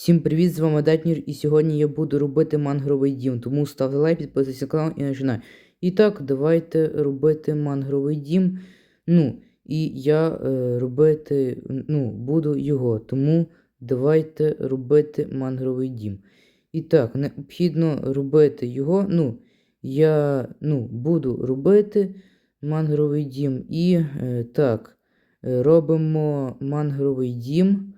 Всім привіт, з вами Детнір, і сьогодні я буду робити мангровий дім, тому ставте лайк, підписуйтесь на канал і починай. І так, давайте робити мангровий дім. Ну, і я е, робити ну, буду його, тому давайте робити мангровий дім. І так, необхідно робити його. Ну, я ну, буду робити мангровий дім. І е, так, е, робимо мангровий дім.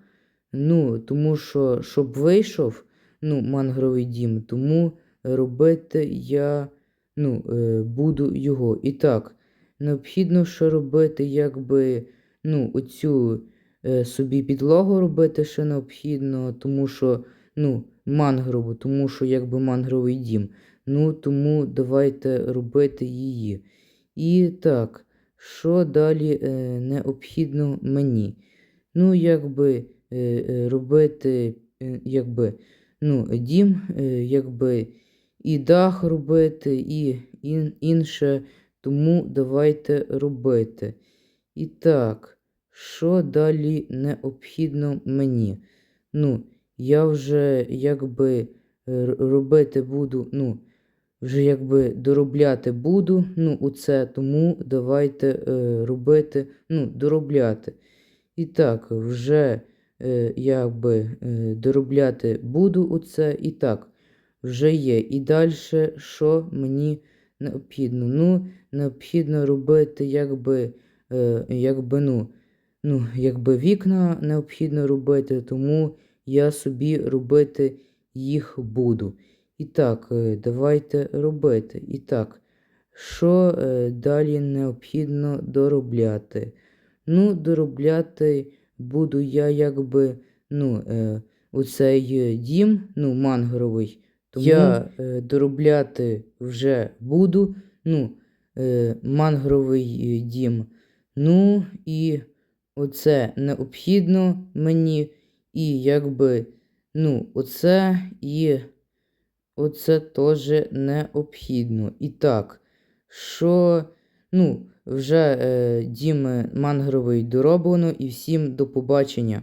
Ну, тому що, щоб вийшов, ну, мангровий дім, тому робити я ну, е, буду його. І так, необхідно ще робити, якби, ну, оцю е, собі підлогу робити ще необхідно, тому що, ну, мангрову, тому що якби мангровий дім. Ну, тому давайте робити її. І так, що далі е, необхідно мені? Ну, якби робити, е, якби, ну, дім, е, якби і дах робити, і інше. Тому давайте робити. І так, що далі необхідно мені? Ну, я вже якби е, робити буду, ну, вже якби доробляти буду, ну, оце, тому давайте е, робити, ну, доробляти. І так, вже е, якби е, доробляти буду оце. І так, вже є. І далі, що мені необхідно? Ну, необхідно робити, якби, е, якби, ну, ну, якби вікна необхідно робити, тому я собі робити їх буду. І так, е, давайте робити. І так, що е, далі необхідно доробляти? Ну, доробляти буду я якби, ну, е, оцей е, дім, ну, мангровий. Тому я е, доробляти вже буду, ну, е, мангровий е, дім. Ну, і оце необхідно мені, і якби, ну, оце і оце теж необхідно. І так, що, ну, вже е, дім мангровий дороблено, і всім до побачення.